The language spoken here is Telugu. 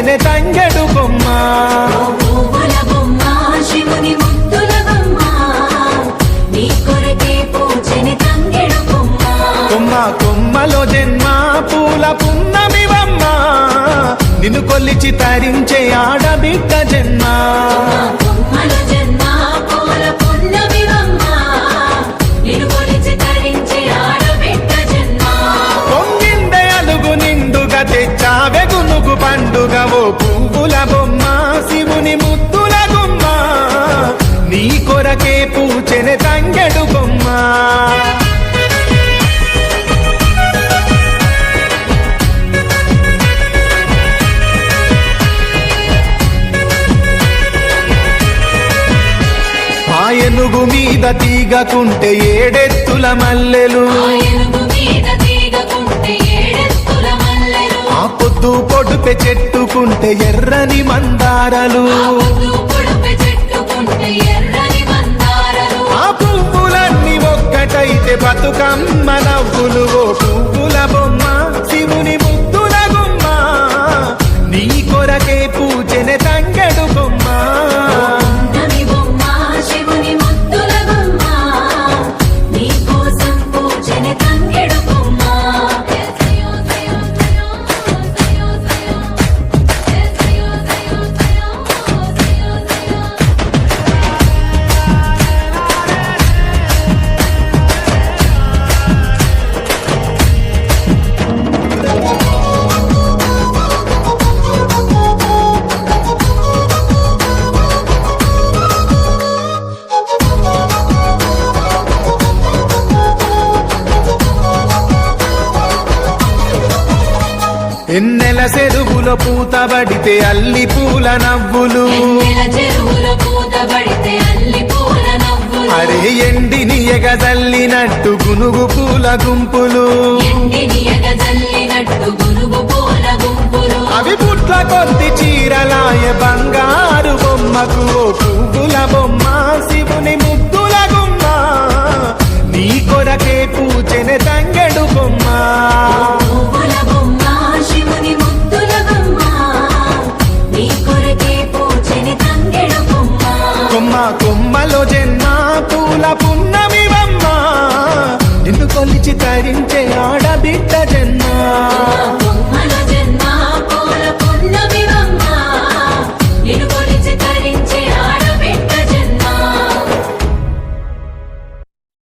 పూజని తంగెడు బొమ్మ. కొమ్మ కొమ్మలో జన్మ పూల పున్నమివమ్మ. నిన్ను కొల్లిచి తరించే ఆడబిడ్డ జన్మ. తెచ్చావె గునుగు పండుగ ఓ పువ్వుల బొమ్మ శివుని ముద్దుల గుమ్మ. నీ కొరకే పూచెనె తంగెడు బొమ్మ. ఏనుగు మీద తీగకుంటే ఏడెత్తుల మల్లెలు. మీద తీగకుంటే ఏడెత్తుల పొద్దు పొడుపె చెట్టుకుంటే ఎర్రని మందారలు. ఎన్నెల చెరువులో పూతబడితే అల్లి పూల నవ్వులు. అరే ఎండిని ఎగదల్లినట్టు గునుగు పూల గుంపులు. ఎగజల్లినట్టు అవి పుట్ల కొద్ది చీరలాయ బంగారు బొమ్మకు ఓ పువ్వుల బొమ్మ శివుని ముద్దుల గుమ్మ. నీ కొరకే పూచెనె తంగెడు బొమ్మ. రోజెన్న పూల పున్నమివమ్మ. నిన్ను కొలిచి తరించే ఆడబిడ్డ జన్నా